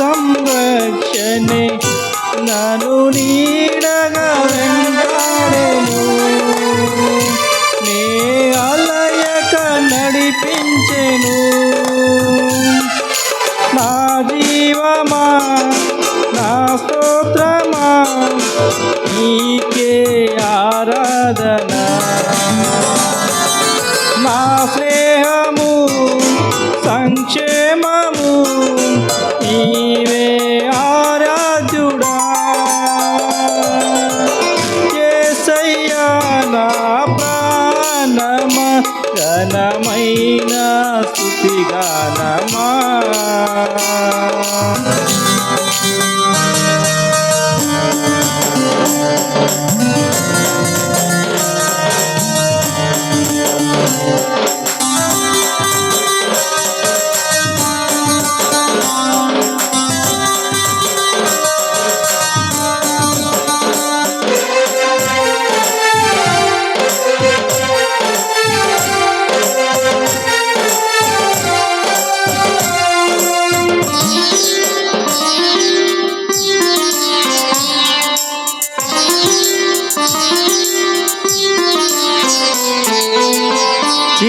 నీ సంరక్షణే. నన్ను నీడగా నే అలయక నడిపించెను. నా జీవమా నా స్తోత్రమా నీకే ఆరాధన.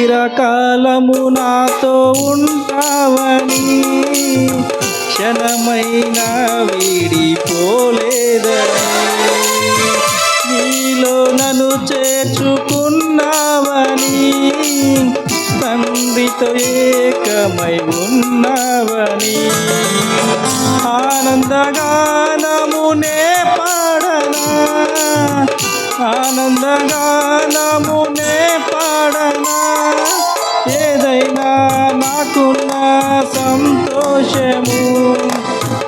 చిరకాలము నాతో ఉంటావని క్షణమైన వీడిపోలేదని నీలో నన్ను చేర్చుకున్నావని తండ్రితో ఏకమై ఉన్నావని ఆనందగానమునే పాడనా ఆనందగానమునే పాడనా? ఏదైనా నాకున్న సంతోషము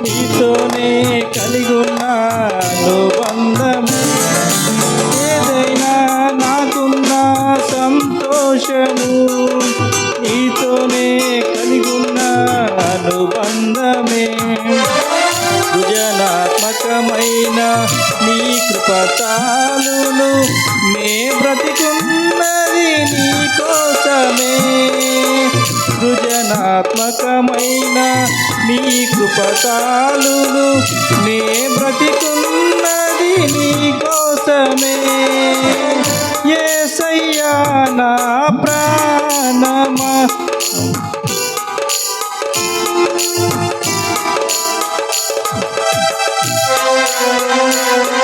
నీతోనే కలిగున్నాను. సృజనాత్మకమైన నీ కృపతాలును మే బ్రతికున్నది నీ కోసమే. సృజనాత్మకమైన నీ కృపతాలును మే బ్రతికున్నది నీ కోసమే. ఏసయ్యా నా ప్రాణమా Música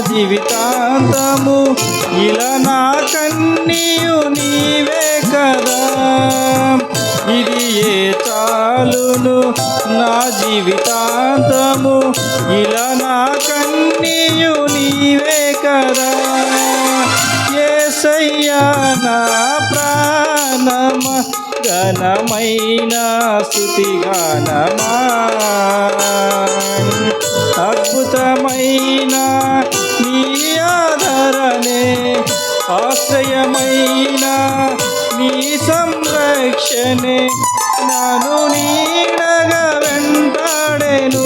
జీవితాంతము ఇలా నా కన్నీయు నీవే కదా. ఇది ఏ చాలును? నా జీవితాంతము ఇలా నా కన్నీయు నీవే కదా. ఏసయ్యా నా ప్రాణమ ఘనమైన స్థుతిగానమా. అద్భుతమైన ఆదరణే ఆశ్రయమైన నీ సంరక్షణే. నను నీ నగ వెంటాడెను.